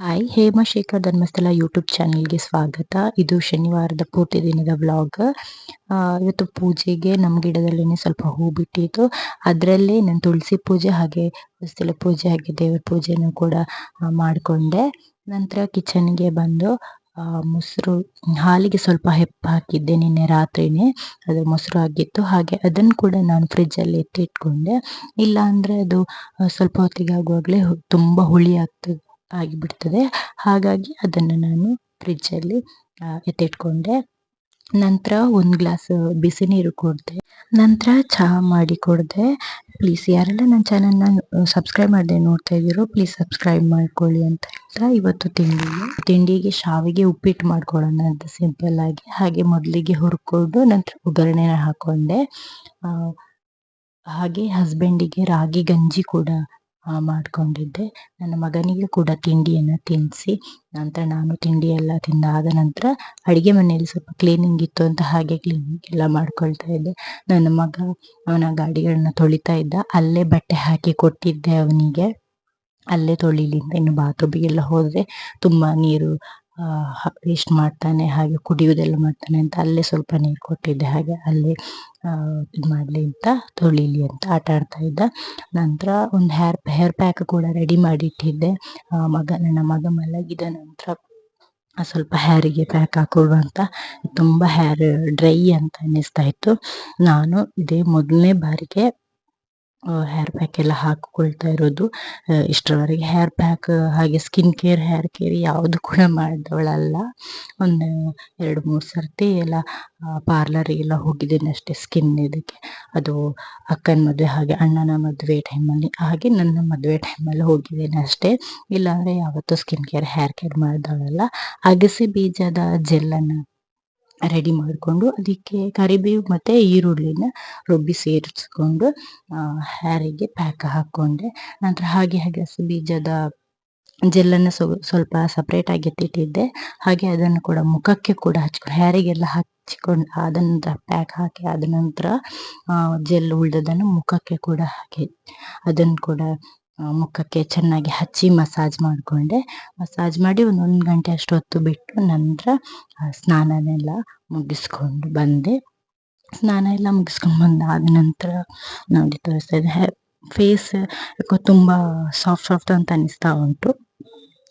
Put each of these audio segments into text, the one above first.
Hi ಹೇಮಶೇಖರ್ Dharmasthala YouTube ಚಾನೆಲ್ಗೆ ಸ್ವಾಗತ. ಇದು ಶನಿವಾರದ ಪೂರ್ತಿ ದಿನದ ವ್ಲಾಗ್ ಇವತ್ತು ಪೂಜೆಗೆ ನಮ್ಮ ಗಿಡದಲ್ಲೇ ಸ್ವಲ್ಪ ಹೂ ಬಿಟ್ಟಿತ್ತು. ಅದರಲ್ಲೇ ನಾನು ತುಳಸಿ ಪೂಜೆ ಹಾಗೆ ಹೊಸ್ತಿಲ ಪೂಜೆ ಹಾಗೆ ದೇವರ ಪೂಜೆನೂ ಕೂಡ ಮಾಡಿಕೊಂಡೆ. ನಂತರ ಕಿಚನ್ಗೆ ಬಂದು ಮೊಸರು, ಹಾಲಿಗೆ ಸ್ವಲ್ಪ ಹೆಪ್ಪು ಹಾಕಿದ್ದೆ ನಿನ್ನೆ ರಾತ್ರಿನೇ. ಅದು ಮೊಸರು ಆಗಿತ್ತು. ಹಾಗೆ ಅದನ್ನು ಕೂಡ ನಾನು ಫ್ರಿಜ್ಜಲ್ಲಿ ಎತ್ತಿಟ್ಕೊಂಡೆ ಇಲ್ಲ ಅಂದರೆ ಅದು ಸ್ವಲ್ಪ ಹೊತ್ತಿಗೆ ಆಗುವಾಗಲೇ ತುಂಬ ಹುಳಿ ಆಗ್ತದೆ. ಆಗಿಬಿಡ್ತದೆ. ಹಾಗಾಗಿ ಅದನ್ನು ನಾನು ಫ್ರಿಜ್ಜಲ್ಲಿ ಎತ್ತಿಟ್ಕೊಂಡೆ. ನಂತರ ಒಂದು ಗ್ಲಾಸ್ ಬಿಸಿ ನೀರು ಕುಡಿದೆ. ನಂತರ ಚಹಾ ಮಾಡಿ ಕೊಡ್ದೆ. ಪ್ಲೀಸ್ ಯಾರೆಲ್ಲ ನನ್ನ ಚಾನಲ್ನ ಸಬ್ಸ್ಕ್ರೈಬ್ ಮಾಡಿದೆ ನೋಡ್ತಾ ಇದ್ದೀರೋ ಪ್ಲೀಸ್ ಸಬ್ಸ್ಕ್ರೈಬ್ ಮಾಡ್ಕೊಳ್ಳಿ ಅಂತ ಹೇಳ್ತಾ ಇವತ್ತು ತಿಂಡಿಗೆ ತಿಂಡಿಗೆ ಶಾವಿಗೆ ಉಪ್ಪಿಟ್ಟು ಮಾಡ್ಕೊಳ್ಳೋಣ ಅಂತ ಸಿಂಪಲ್ ಆಗಿ. ಹಾಗೆ ಮೊದಲಿಗೆ ಹುರ್ಕೊಂಡು, ನಂತರ ಒಗ್ಗರಣೆನ ಹಾಕೊಂಡೆ. ಹಾಗೆ ಹಸ್ಬೆಂಡಿಗೆ ರಾಗಿ ಗಂಜಿ ಕೂಡ ಮಾಡ್ಕೊಂಡಿದ್ದೆ. ನನ್ನ ಮಗನಿಗೆ ಕೂಡ ತಿಂಡಿಯನ್ನು ತಿನ್ನಿಸಿ ನಂತರ ನಾನು ತಿಂಡಿ ಎಲ್ಲ ತಿಂದಾದ ನಂತರ ಅಡುಗೆ ಮನೆಯಲ್ಲಿ ಸ್ವಲ್ಪ ಕ್ಲೀನಿಂಗ್ ಇತ್ತು ಅಂತ ಹಾಗೆ ಕ್ಲೀನಿಂಗ್ ಎಲ್ಲ ಮಾಡ್ಕೊಳ್ತಾ ಇದ್ದೆ. ನನ್ನ ಮಗ ಅವನ ಗಾಡಿಗಳನ್ನ ತೊಳಿತಾ ಇದ್ದ. ಅಲ್ಲೇ ಬಟ್ಟೆ ಹಾಕಿ ಕೊಟ್ಟಿದ್ದೆ ಅವನಿಗೆ. ಅಲ್ಲೇ ತೊಳಿಲಿ ಅಂತ ಇನ್ನು ಬಾತ್ರೂಮಿಗೆಲ್ಲ ಹೋದರೆ ತುಂಬ ನೀರು ವೇಸ್ಟ್ ಮಾಡ್ತಾನೆ, ಹಾಗೆ ಕುಡಿಯುವುದೆಲ್ಲ ಮಾಡ್ತಾನೆ ಅಂತ ಅಲ್ಲೇ ಸ್ವಲ್ಪ ನೀರು ಕೊಟ್ಟಿದ್ದೆ. ಹಾಗೆ ಅಲ್ಲೇ ಇದು ಮಾಡಲಿ ಅಂತ, ತೊಳಿಲಿ ಅಂತ ಆಟ ಆಡ್ತಾ ಇದ್ದ. ನಂತರ ಒಂದು ಹೇರ್ ಹೇರ್ ಪ್ಯಾಕ್ ಕೂಡ ರೆಡಿ ಮಾಡಿ ಇಟ್ಟಿದ್ದೆ ಮಗ, ನನ್ನ ಮಗ ಮಲಗಿದ ನಂತರ ಸ್ವಲ್ಪ ಹೇರಿಗೆ ಪ್ಯಾಕ್ ಹಾಕೊಳ್ಳುವ ಅಂತ. ತುಂಬ ಹೇರ್ ಡ್ರೈ ಅಂತ ಅನ್ನಿಸ್ತಾ ಇತ್ತು. ನಾನು ಇದೇ ಮೊದಲನೇ ಬಾರಿಗೆ ಹೇರ್ ಪ್ಯಾಕ್ ಎಲ್ಲ ಹಾಕಿಕೊಳ್ತಾ ಇರೋದು. ಇಷ್ಟರವರೆಗೆ ಹೇರ್ ಪ್ಯಾಕ್ ಹಾಗೆ ಸ್ಕಿನ್ ಕೇರ್ ಹೇರ್ ಕೇರ್ ಯಾವುದು ಕೂಡ ಮಾಡಿದವಳಲ್ಲ. ಒಂದು ಎರಡು, ಮೂರು ಸರ್ತಿ ಎಲ್ಲ ಪಾರ್ಲರಿಗೆಲ್ಲ ಹೋಗಿದ್ದೇನೆ ಅಷ್ಟೇ ಸ್ಕಿನ್ ಇದಕ್ಕೆ. ಅದು ಅಕ್ಕನ ಮದುವೆ ಹಾಗೆ ಅಣ್ಣನ ಮದುವೆ ಟೈಮಲ್ಲಿ ಹಾಗೆ ನನ್ನ ಮದುವೆ ಟೈಮಲ್ಲಿ ಹೋಗಿದ್ದೇನೆ ಅಷ್ಟೇ. ಇಲ್ಲಾಂದರೆ ಯಾವತ್ತೂ ಸ್ಕಿನ್ ಕೇರ್ ಹೇರ್ ಕೇರ್ ಮಾಡಿದವಳಲ್ಲ. ಅಗಸೆ ಬೀಜದ ಜೆಲ್ಲನ್ನು ರೆಡಿ ಮಾಡಿಕೊಂಡು ಅದಕ್ಕೆ ಕರಿಬೇವು ಮತ್ತು ಈರುಳ್ಳಿನ ರುಬ್ಬಿ ಸೇರಿಸ್ಕೊಂಡು ಹ್ಯಾರಿಗೆ ಪ್ಯಾಕ್ ಹಾಕ್ಕೊಂಡೆ. ನಂತರ ಹಾಗೆ ಹಾಗೆ ಹಸಿ ಬೀಜದ ಜೆಲ್ಲನ್ನು ಸ್ವಲ್ಪ ಸಪ್ರೇಟಾಗಿ ಎತ್ತಿಟ್ಟಿದ್ದೆ. ಹಾಗೆ ಅದನ್ನು ಕೂಡ ಮುಖಕ್ಕೆ ಕೂಡ ಹಚ್ಕೊಂಡು, ಹ್ಯಾರಿಗೆಲ್ಲ ಹಚ್ಚಿಕೊಂಡು ಆದ ನಂತರ ಪ್ಯಾಕ್ ಹಾಕಿ ಆದ ನಂತರ ಜೆಲ್ ಉಳ್ದದನ್ನು ಮುಖಕ್ಕೆ ಕೂಡ ಹಾಕಿ, ಅದನ್ನು ಕೂಡ ಮುಖಕ್ಕೆ ಚೆನ್ನಾಗಿ ಹಚ್ಚಿ ಮಸಾಜ್ ಮಾಡಿಕೊಂಡೆ. ಮಸಾಜ್ ಮಾಡಿ ಒಂದು ಒಂದು ಗಂಟೆ ಅಷ್ಟು ಹೊತ್ತು ಬಿಟ್ಟು ನಂತರ ಸ್ನಾನನೆಲ್ಲ ಮುಗಿಸ್ಕೊಂಡು ಬಂದೆ. ಸ್ನಾನ ಎಲ್ಲ ಮುಗಿಸ್ಕೊಂಡು ಬಂದಾದ ನಂತರ ನೋಡಿ ತೋರಿಸ್ತಾ ಇದ್ದೆ. ಫೇಸ್ ಯಾಕೋ ತುಂಬ ಸಾಫ್ಟ್ ಸಾಫ್ಟ್ ಅಂತ ಅನಿಸ್ತಾ ಉಂಟು.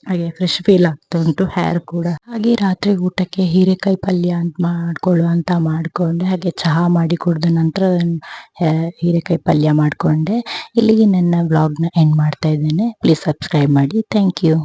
ಹಾಗೆ ಫ್ರೆಶ್ ಫೀಲ್ ಆಗ್ತಾ ಉಂಟು ಹೇರ್ ಕೂಡ. ಹಾಗೆ ರಾತ್ರಿ ಊಟಕ್ಕೆ ಹೀರೆಕಾಯಿ ಪಲ್ಯ ಅಂತ ಮಾಡ್ಕೊಳ್ಳುವ ಅಂತ ಮಾಡಿಕೊಂಡೆ. ಹಾಗೆ ಚಹಾ ಮಾಡಿ ಕುಡಿದ ನಂತರ ಹೀರೆಕಾಯಿ ಪಲ್ಯ ಮಾಡಿಕೊಂಡೆ. ಇಲ್ಲಿಗೆ ನನ್ನ ವ್ಲಾಗ್ನ ಎಂಡ್ ಮಾಡ್ತಾ ಇದ್ದೇನೆ. ಪ್ಲೀಸ್ ಸಬ್ಸ್ಕ್ರೈಬ್ ಮಾಡಿ. Thank you